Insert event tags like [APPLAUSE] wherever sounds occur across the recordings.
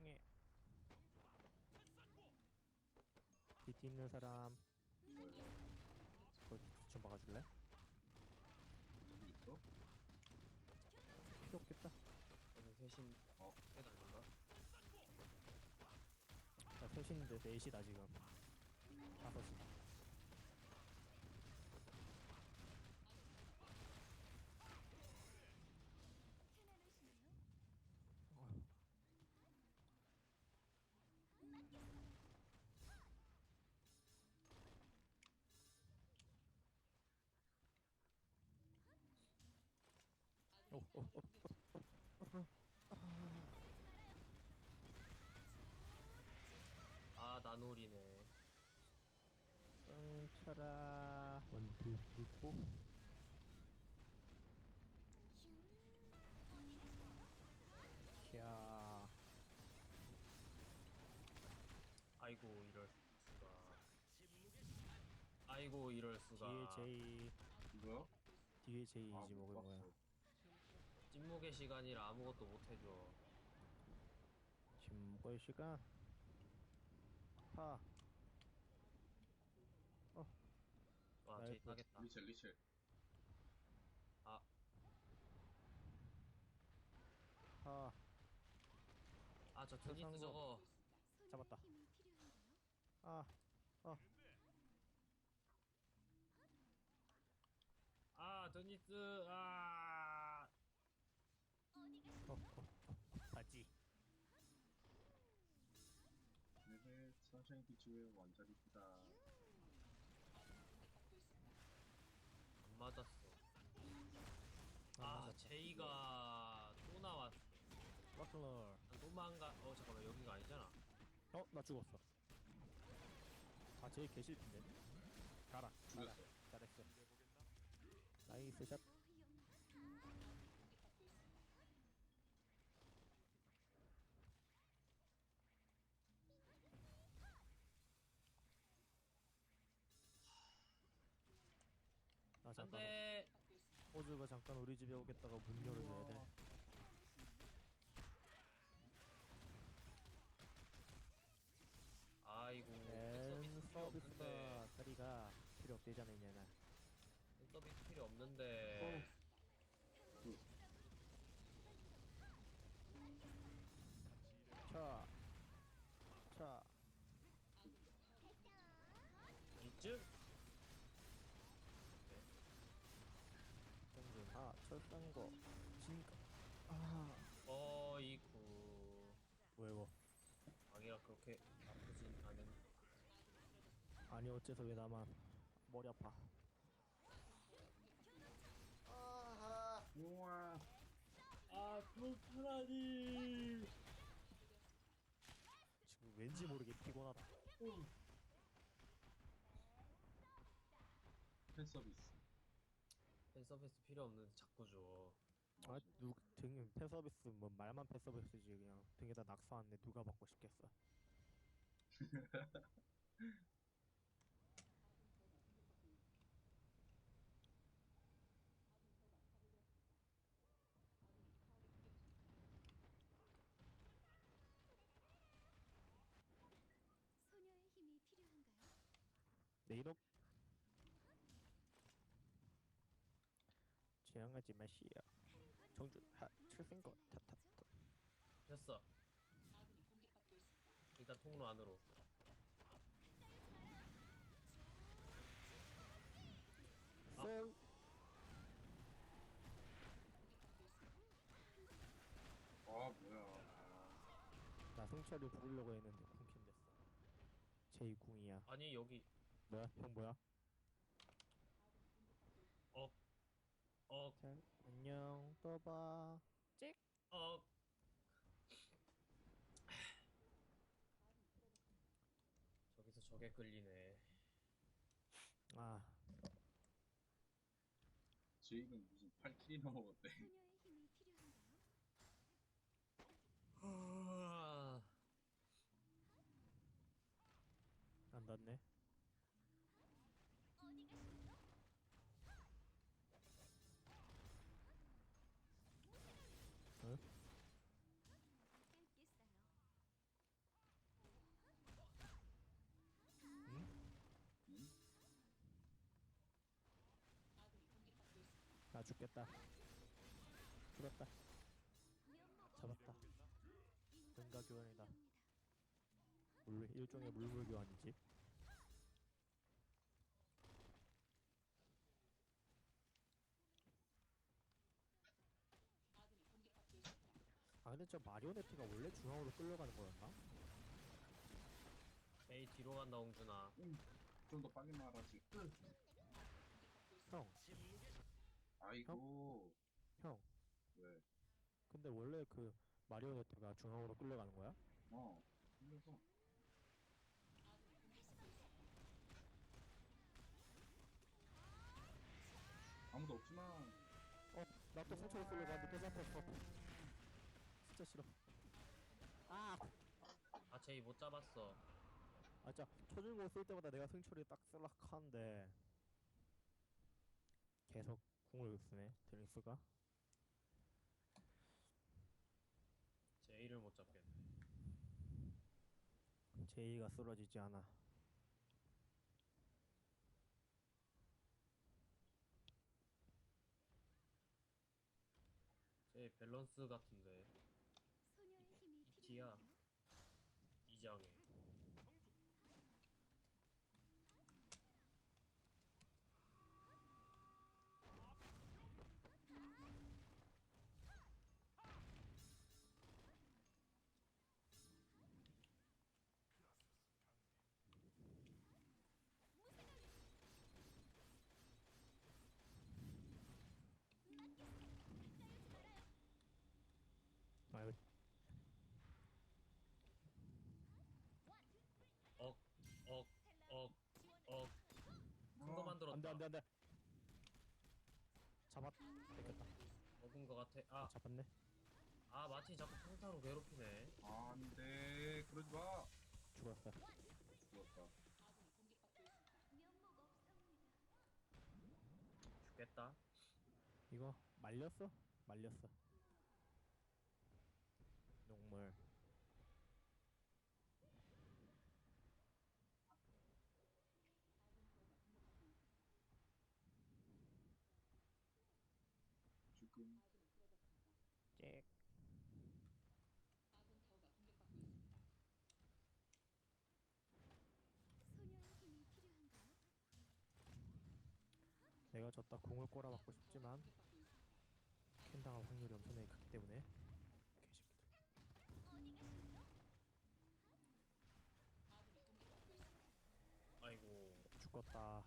조용해. 뒤에 있는 사람 거기 좀 막아줄래? 여기 있어? 필요 없겠다. 오늘 회신 어. 해달란가? 나 셋인데 넷이다 지금. 다섯 아 나놀이네 뻥쳐라. 원투 쓰리포. 야, 아이고 이럴 수가 아이고 이럴 수가 뒤에 제이, 이거요? 뒤에 제이지 아, 먹을 못 거야. 찐무게 시간이라 아무것도 못해줘 지금 먹을 시간. 파. 와 아이고. 제이 타겠다 리첼 리첼 아 파. 아저 트니스 저거 잡았다. 힘이 필요한가요? 아, 아 트니스 아 어디 가? 어, 어, 어, 바지. 네네 선 샤인 비치의 원작입니다 안 맞았어 아. 제이가 또 나왔 버틀러. 도망가 어 잠깐만 여기가 아니잖아 어, 나 죽었어. 아, 제이 개실 텐데. 가라. 가라. 죽였어 잘했어. 나이스 샷. 잠깐 안돼 호주가 잠깐 우리 집에 오겠다가 문 열어줘야 돼. 아이고 앤 서비스 필요 없는데 서비스가 자리가 필요 없대잖아 이제는. 서비스 필요 없는데 차. 차. 이쯤 정준. 아, 철상거. 진가. 아. 어이구 뭐야 이거. 아기가 그렇게 아프진 않은 아니 어째서 왜 나만 머리 아파. 우와. 아 그렇다니. 지금 왠지 모르게 피곤하다. 팬 서비스. 팬 서비스 필요 없는데 자꾸 줘. 아, 누 등, 팬서비스 뭐 말만 팬서비스지 그냥. 등에다 낙서하는데 누가 받고 싶겠어. [LAUGHS] 소녀의 힘이 필요한가요? 내 이놈. 지향하지 마시오. 정준 하 철생거 타타타. 됐어 일단 통로 안으로 쌩. 아 뭐야 아, 나 승철을 부르려고 했는데 쿵킨 됐어. 제이 궁이야. 아니 여기 뭐야? 형 뭐야? 어 어, 자, 안녕. 또 봐. 어. 저기서 저게 끌리네. 아, 제이는 무슨 8킬이나 먹었대 소녀의 힘이 필요한가요? 안 닿네. 어디 가시나요? 응? 짧겠어요. 죽겠다. 죽었다. 잡았다. 뭔가 교환이다. 물 일종의 물물 교환이지. 아 근데 저 마리오네트가 원래 중앙으로 끌려가는 거였나? 에이 뒤로 간다 홍준아 좀 더 빨리 말하지. 으. 형, 아이고. 형. 왜? 근데 원래 그 마리오네트가 중앙으로 끌려가는 거야? 어. 흘려서. 아무도 없지만 어, 나 또 상처를 끌려고 하는데 또 잡혔어. 진짜 싫어. 아, 아 제이 못 잡았어 아, 진짜 초중고 쓸 때마다 내가 승철이 딱 쓸락 하는데 계속 궁을 쓰네, 데니스가. 제이를 못 잡겠네 제이가 쓰러지지 않아. 제이 밸런스 같은데 소녀의 힘이 티야. 이장에 안돼 안돼 안돼. 잡았. 뺏겼다. 먹은 거 같아 아, 잡았네. 아 마틴 자꾸 평타로 괴롭히네 안돼 그러지 마. 죽었다. 없습니다. 죽겠다 이거 말렸어? 말렸어. 녹물. 지금 잭. 소녀의 힘이 필요한가요? 내가 졌다 공을 꼬라박고 싶지만 캔 당할 확률이 엄청나게 크기 때문에. 아이고 죽었다.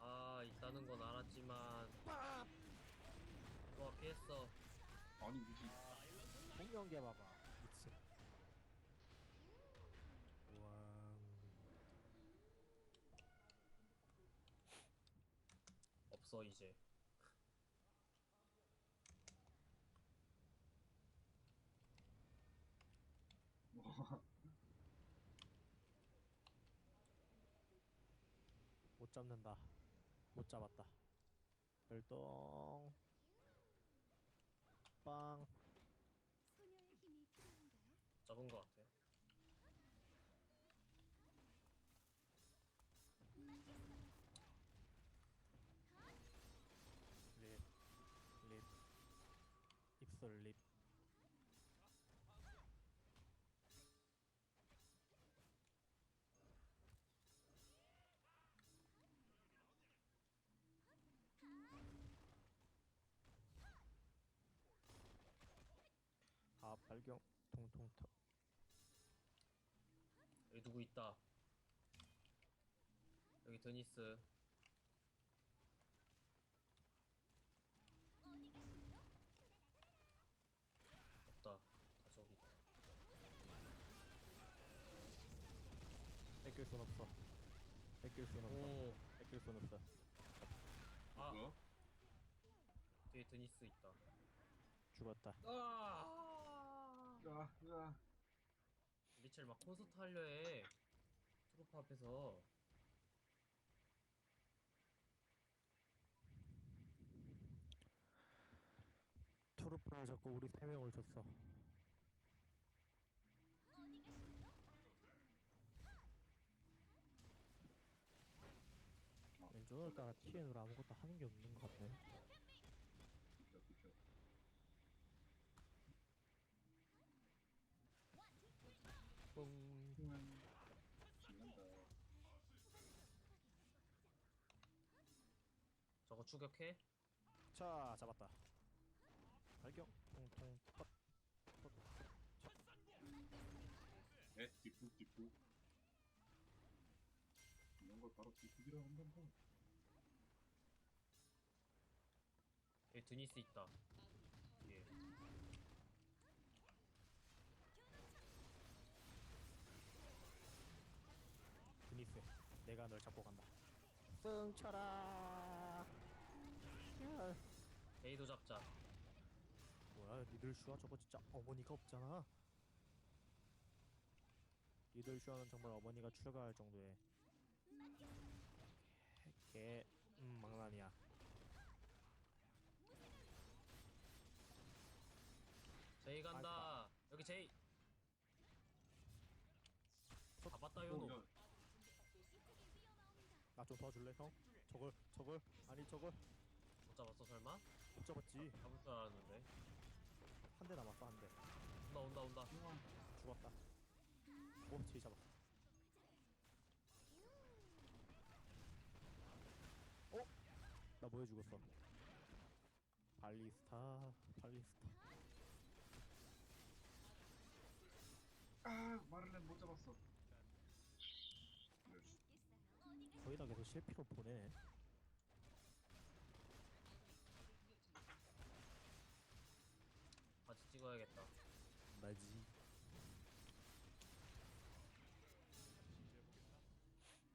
아 있다는 건 알았지만 좋아 피했어 아니 무슨 공룡개 봐봐. 미친. 왕. 없어 이제 [LAUGHS] 못 잡는다. 못 잡았다. 별똥. 빵. 소녀의 힘이 필요한가요? 잡은 거 같아 발경 통통터. 여기 누구 있다. 여기 드니스. 없다. 다 저기 있다 뺏길 순 없어. 뺏길 순 없어. 오. 뺏길 순 없어. 아. 뭐야? 뒤에 드니스 있다. 죽었다. 아 으아 으아. 리첼 막 콘서트 하려 해 트로프 앞에서 트루프를 잡고 우리 세 명을 줬어 저럴까가 TN으로 아무것도 하는 게 없는 것 같네. 비켜 비켜 뿡. 신난다 저거 추격해? 자, 잡았다. 발경. 통통 컷. 에 뒷북 뒷북 이런 걸 바로 뒷북이라고 한단다 여기 드니스 있다. 예. 드니스, 내가 널 잡고 간다. 쓱쳐 데이도 잡자. 뭐야, 니들 슈아 저거 진짜 어머니가 없잖아. 니들 슈아는 정말 어머니가 출가할 정도의 개, 음, 망나니야. 제이 간다. 여기 제이. 잡았다 요노. 야나좀 도와줄래, 형? 저걸, 저걸, 아니 저걸 못 잡았어 설마? 못 잡았지. 잡을 줄 알았는데. 한 대 남았어, 한 대. 온다 온다 온다. 죽었다. 오, 제이 잡았어. 어? 나 뭐해 죽었어? 발리스타, 발리스타. 아 마를렌 못 잡았어 거의 다 계속 실피로 보내네. 같이 찍어야겠다. 나지.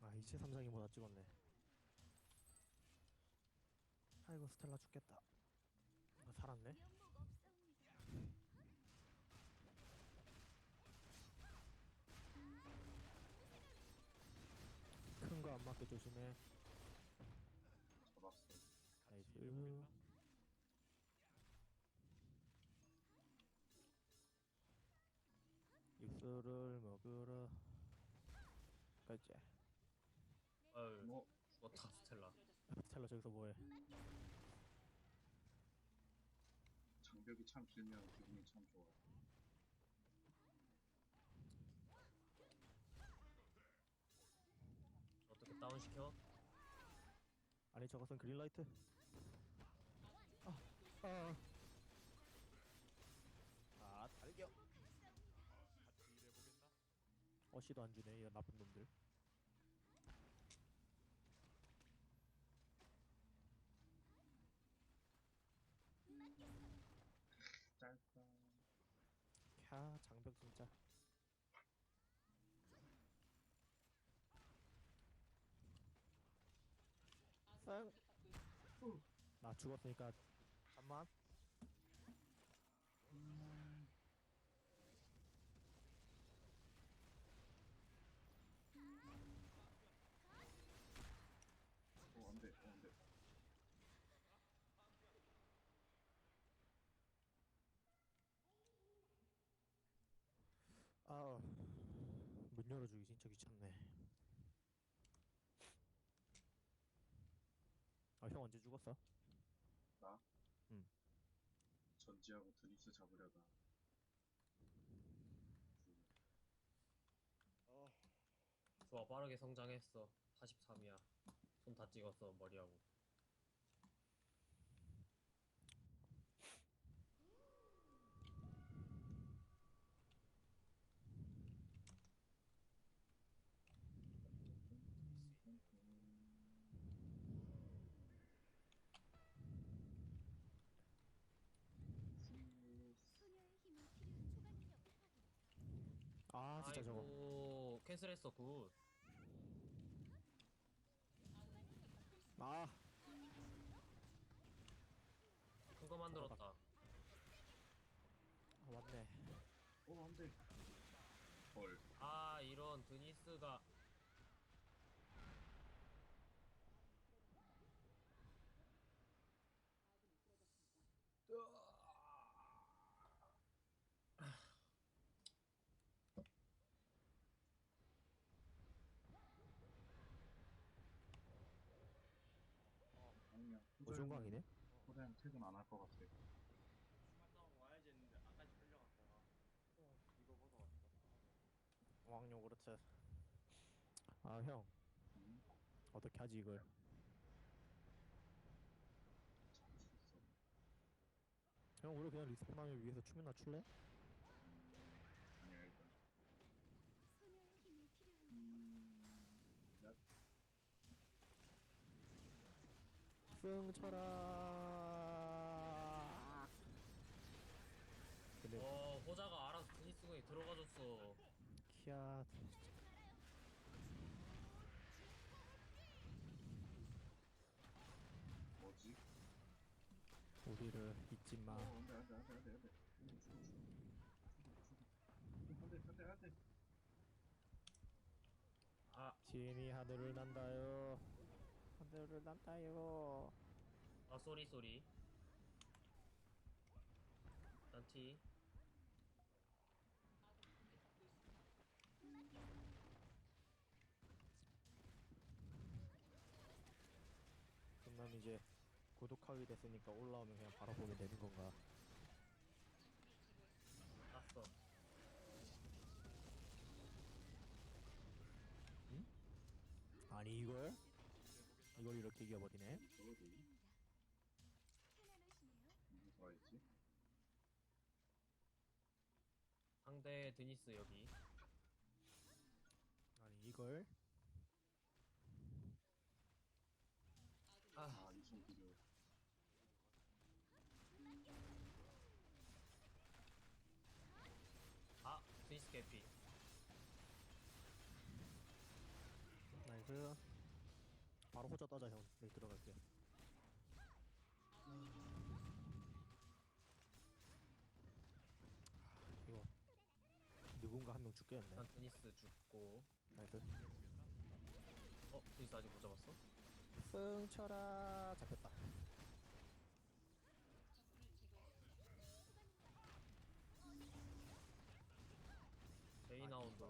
아, 이체 삼성이보다 찍었네. 아이고, 스텔라 죽겠다. 아, 살았네. 큰 거 안 맞게 조심해. 잡았어 나이스. 육수를 먹으러 가자. 어휴 뭐 죽었다 스텔라. 스텔라 저기서 뭐해? 장벽이 참 길면 기분이 참 좋아 어떻게 다운 시켜? 아니 저것은 그린라이트. 아, 아. 아, 달겨. 어시도 안 주네, 이런 나쁜 놈들. 짧다 캬, 장벽 진짜. 쌩. 나 죽었으니까 잠만. 어 안돼 어 안돼 아, 문 열어주기 진짜 귀찮네. 아, 형 언제 죽었어? 전지하고 드니스 잡으려다 좋아 빠르게 성장했어. 43이야. 손 다 찍었어 머리하고. 소녀의 힘이 필요한 초반 능력을 확인. 아, 진짜 저거. 아이고 캔슬했어 굿. 아, 큰거 만들었다. 아 맞네. 어 안돼 헐 아 이런 드니스가 오종광이네? 호자는 퇴근 안 할 것 같아. 와야지 했는데 아까지 끌려갔다가 이거 보러 왔다. 왕용 그렇지 아형 응? 어떻게 하지 이걸 잘할 수 있어. 형 우리 그냥 리스폰하면 위에서 춤이나 출래? 아니야 일단. 소녀의 힘이 필요합니다. 음, 야, 승 쳐라 근데 어 호자가 알아서 테니스공에 들어가줬어. 키야 뭐지? 우리를 잊지 마 어, 안돼 안돼 안돼 안돼 안돼. 죽어. 안돼 안돼 안돼. 아, 지인이 하늘을 난다요 하늘을 난다요 아 쏘리 쏘리. 딴티. 그럼 난 이제 구독하게 됐으니까 올라오면 그냥 바로 보면 되는 건가 땄어. 아니 이걸? 이렇게 이겨버리네 저거도 편안하시네요. 무슨 가 있지? 상대 드니스 여기. 아니 이걸? 아, 아 이성 비교. 아 드니스 개피. 나이스 바로 호자 따자 형 내일 들어갈게 이거 누군가 한 명 죽겠네 일단 드니스 죽고. 나이스 어 드니스 아직 못 잡았어? 승 쳐라 잡혔다 베이나운드.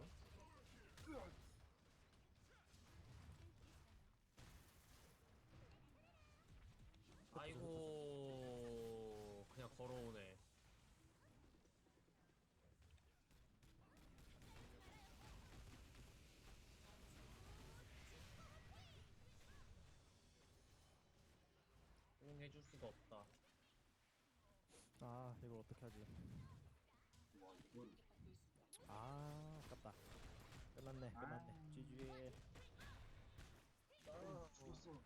해줄 수가 없다. 아 이걸 어떻게 하지. 아 아깝다 끝났네 끝났네 아. GG 아 죽었어.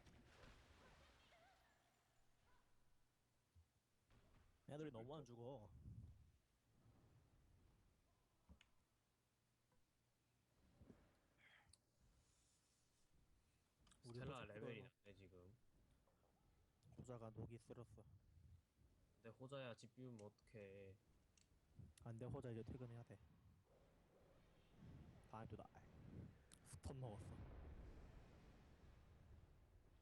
애들이 너무 안 죽어 우리 스텔라 호자 레벨이 필요해서 낮네 지금. 호자가 녹이 쓸었어 근데 호자야 집 비우면 어떡해. 안돼 호자 이제 퇴근해야 돼 다음 또 나. 스턴 먹었어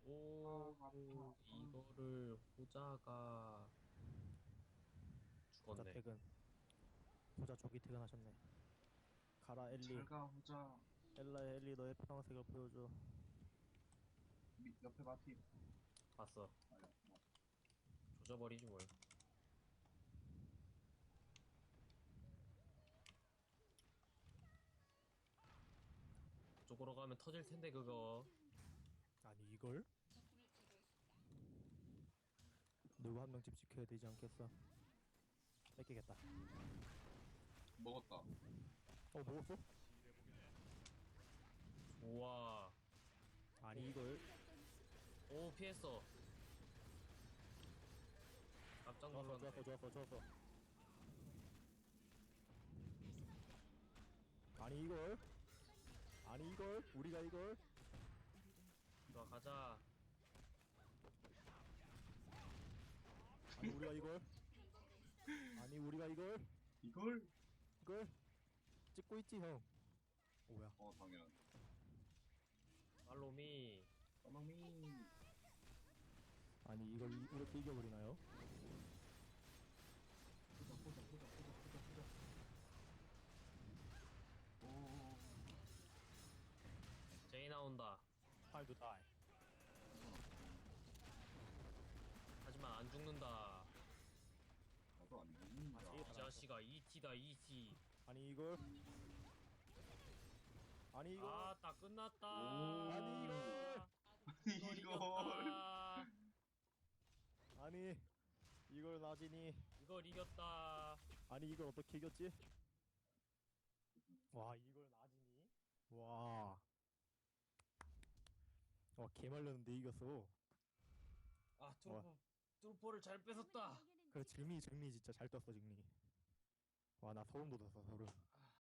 오 아. 이거를 호자가 호자 죽었네. 퇴근 호자 조기 퇴근하셨네 가라 엘리 잘가 호자. 엘라의 엘리 너의 평색을 보여줘 밑 옆에 마티. 봤어. 조져버리지 뭘. 쪽으로 가면 터질 텐데 그거. 아니 이걸? 누구 한 명집 지켜야 되지 않겠어 뺏기겠다 먹었다. 어 먹었어? 우와. 아니 이걸 오 피했어. 깜짝 좋았어 놀랐네. 좋았어 좋았어 좋았어 아니 이걸? 아니 이걸? 우리가 이걸? 좋아 가자. 아니 우리가 이걸? 아니 우리가 이걸? 이걸? 이걸? 찍고 있지 형 어, 뭐야 어 당연. 팔로미. 까마미. 아니 이걸 이- 이렇게 이겨버리나요? 나온다. Time to die 하지만 안 죽는다. 나도 안이 자식아 ET다 ET. 아니 이걸 아니 이걸 아딱 끝났다. 오. 아니, 이걸. 이걸 이걸. 이겼다. 아니 이걸 나지니 이걸 이겼다. 아니 이걸 어떻게 이겼지? 와 이걸 나지니? 와. 와 개말렸는데 이겼어. 아 트루퍼 트루퍼를 잘 뺏었다. 그래 증리 증리 진짜 잘 떴어 증리. 와 나 소름 돋았어 소름.